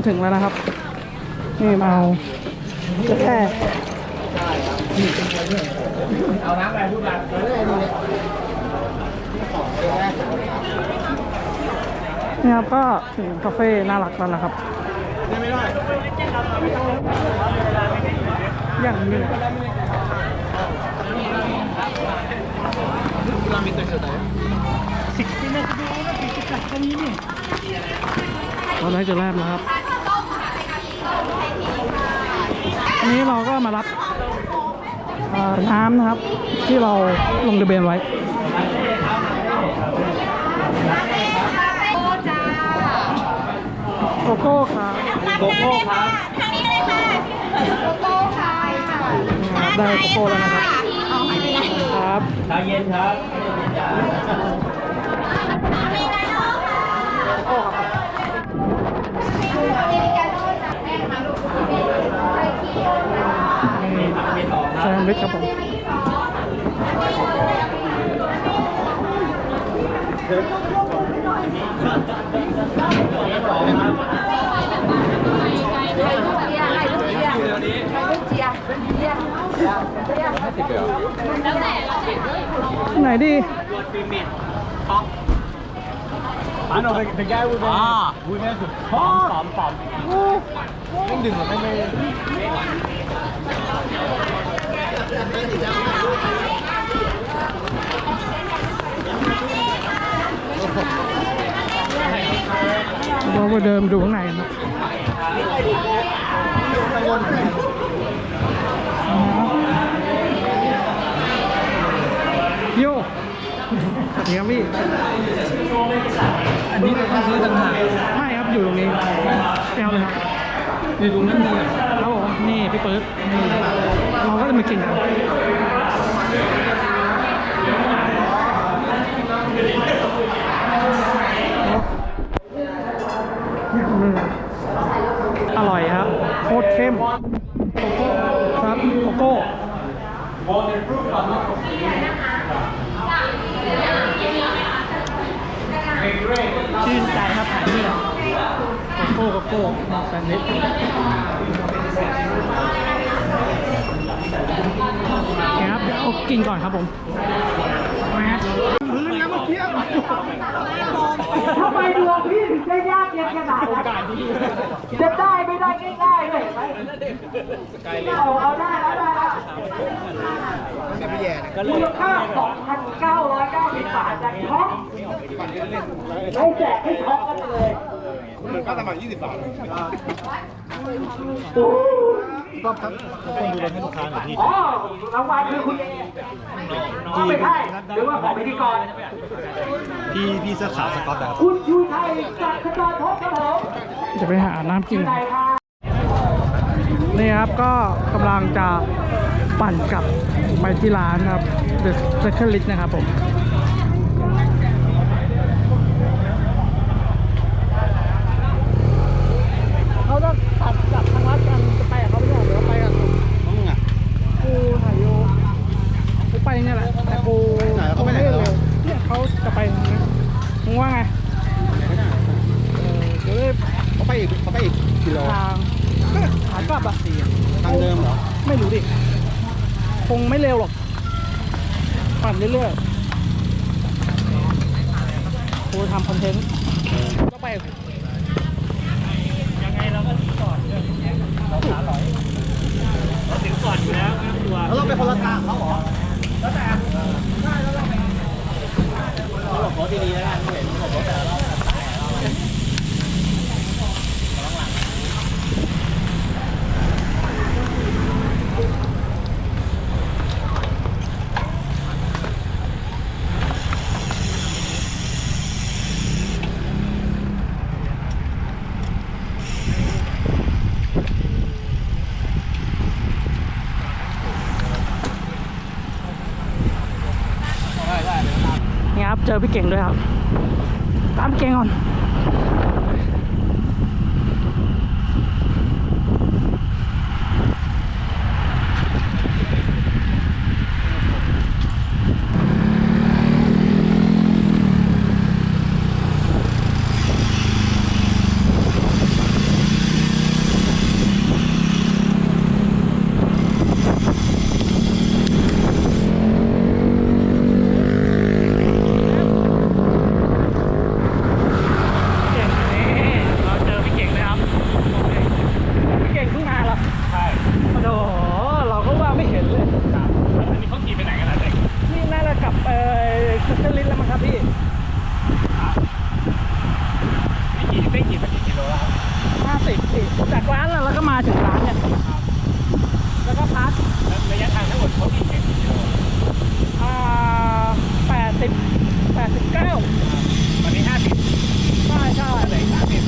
มาถึงแล้วนะครับ นี่มาเอาจะแค่เอาน้ำอะไรพูดมานี่ครับก็ถึงคาเฟ่น่ารักแล้วนะครับอย่างนี้ตัวเดียวเราได้จุดแรกแล้วครับ อันนี้เราก็มารับเอ่อน้ำนะครับ ที่เราลงทะเบียนไว้โกโก้ครับโกโก้ครับทางนี้เลยค่ะโกโก้ค่ะค่ะได้โกโก้แล้วนะครับเอาหายไปไหนครับชาเย็นครับ 5ลิตรครับผมไหนดีท็อปอันนั้นเป็นแก้ววุ้นอ่าวุ้นแม่สุดปอมปอมปอมไม่ดึงหรอไม่ไม่ เราไปเดินดูข้างในกันนะโยสวัสดีครับพี่ อันนี้เราต้องซื้อต่างหากไม่ครับอยู่ตรงนี้แก้วเลยครับอยู่ตรงนั้นมีอะครับผม นี่พี่ปิร์ดนี่เราก็จะมากินกันอร่อยครับโคตรเข้มครับโกโก้ชื่นใจครับหายเนื่ย กโก้โกโก้แซนด์วิชครับเดี๋ยวเอากินก่อนครับผมแม่พื้นแล้วเมื่อกี้ทำไมดวงพี่ถึงได้ยากเย็นขนาดนั้นจะได้ไม่ได้ง่ายๆเลยเห็นไหมเอาเอาได้แล้วได้แล้วมูลค่า2,990บาทจากช็อปให้แจกให้ช็อปกันเลย มันก็สมัคร20 บาทโอ้ยก็ครับคนดูแลให้ลูกค้าหน่อยพี่อ๋อรางวัลคือคุณเอเอาไปให้หรือว่าของพิธีกร พี่พี่เสื้อขาวสก๊อตแบบคุณชูชัยจากขจรทบครับผมจะไปหาน้ำกินไหนครับนี่ครับก็กำลังจะปั่นกลับไปที่ร้านครับ The Second List นะครับผม เขาต้องตัดกลับทางร้านกันจะไปกับเขาไม่ใช่หรือว่าไปกับ น้องอะ กูถ่ายอยู่กูไปเนี่ยแหละ แต่กู ไหนเขาไปไหน ม่ แล้ว เร็วเนี่ยเขาจะไปทางนั้นมึงว่าไงเออเดี๋ยวได้ เขาไปอีกเขาไปอีกกิโล ทางขากลับอะ ทางเดิมเหรอ ไม่รู้ดิ คงไม่เร็วหรอก ปั่นเรื่อยๆกูทำคอนเทนต์ก็ไปยังไงเราก็ถึงก่อนเราขาหลอยเราถึงก่อนอยู่แล้วไม่ต้องกลัวแล้วเราไปคนละทางเขาเหรอแล้วแต่เขาบอกขอดีๆแล้วกันเห็นบอกว่าแต่ละรอบได้ได้เดี๋ยวตาม นี่ครับ เจอ พี่เก่งด้วยครับ ตามพี่เก่งก่อนิตแล้วมั้งครับพี่ไม่กี่ไม่กี่กิโลแล้วครับห้าสิบจากร้านแล้วก็มาถึงร้านเนี่ยแล้วก็พักแล้ระยะทางทั้งหมดเขากี่กี่กิโลอ่าแปดสิบแปดสิบเก้าวันนี้ห้าสิบใช่ใช่เหลือสาสิบ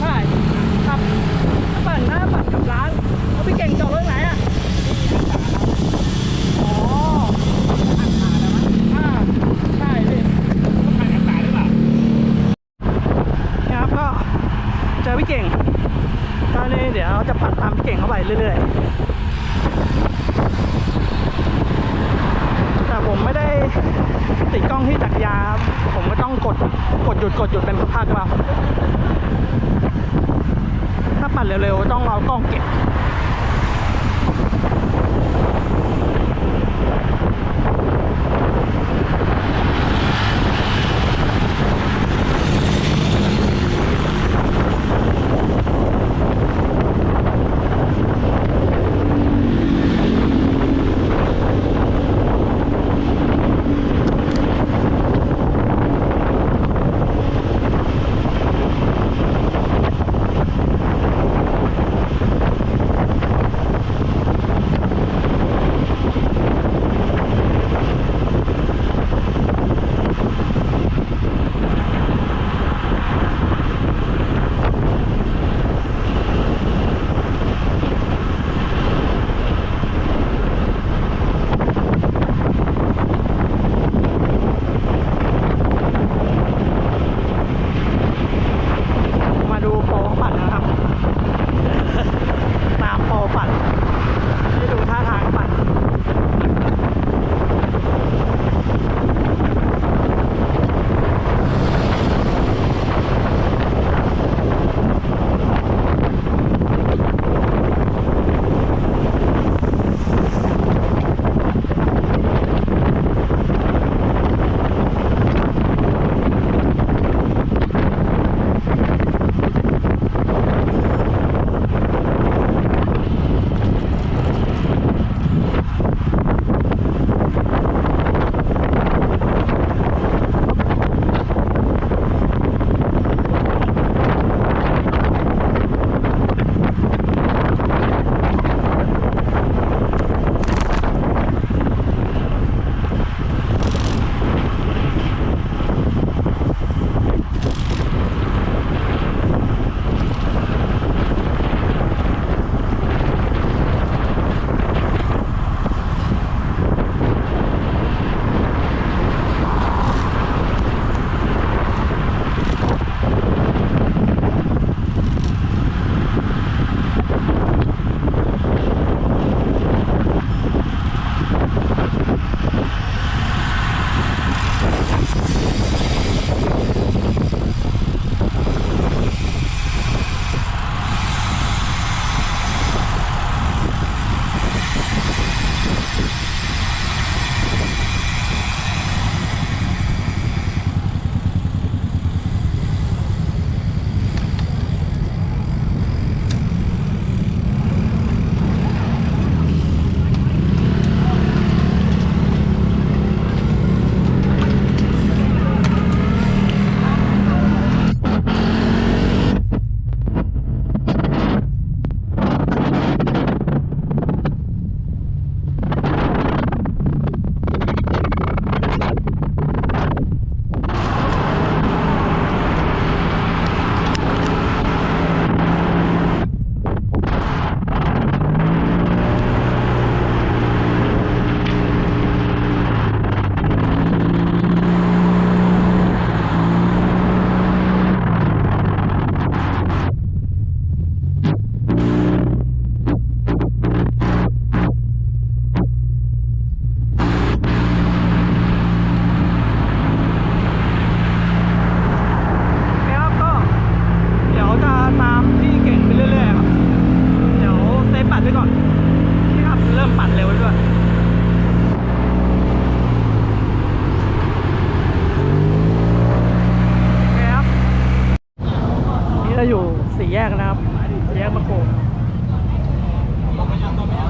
ใช่ครับปั่นหน้าปั่น 都没有。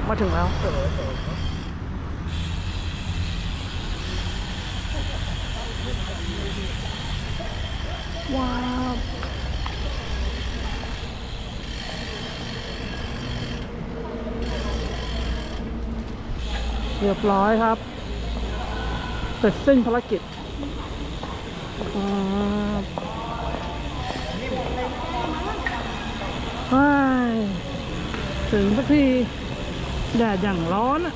็มาถึงแล้ว ว้าวเรียบร้อยครับ เสร็จสิ้นภารกิจอ่าว้ายถึงสักที แดดอย่างร้อนอะ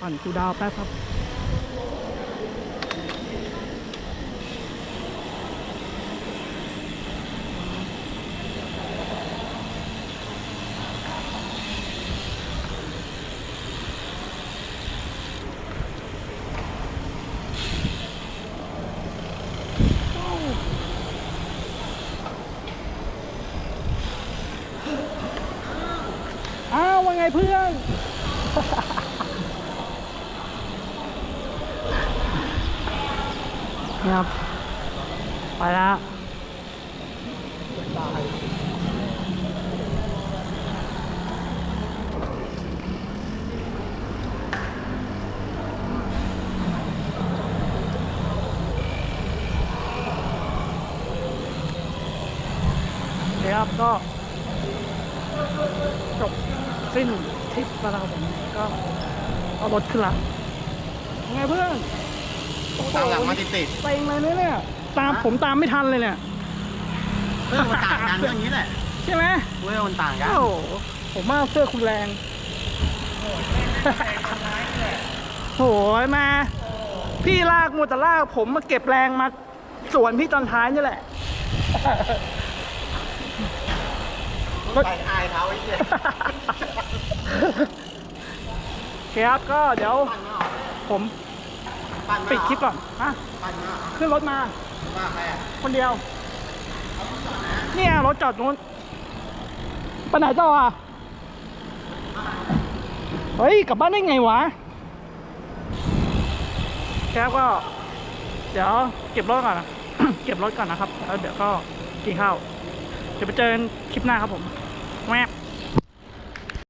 อ่อนกูดาวแป๊บครับ อ้าวว่าไงเพื่อน ครับ ไปแล้วเดี๋ยวครับก็จบสิ้นทริปแล้วครับผมก็เอารถขึ้นละไงเพื่อน ตามหลังมาติดติดเต็งเลยเนี่ยตามผมตามไม่ทันเลยเนี่ยเรื่องมันต่างกันเรื่องนี้แหละใช่ไหมเรื่องมันต่างกัน โอ้โหผมว่าเสื้อคุณแรงโหยมา พี่ลากมัวแต่ลากผมมาเก็บแรงมาสวนพี่ตอนท้ายนี่แหละใส่อายเท้าไอ้เหี้ยโอเคครับก็เดี๋ยว ผม ปั่นมาปิดคลิปก่อนฮะปั่นมาขึ้นรถมาว่าใครอะคนเดียว เนี่ยรถจอดนู้นไปไหนต่ออะ เฮ้ย กลับบ้านได้ไงวะแค่ก็ เดี๋ยวเก็บรถก่อนนะเก็บรถก่อนนะครับ แล้วเดี๋ยวก็กินข้าว เดี๋ยวไปเจอกันคลิปหน้าครับผมแวบ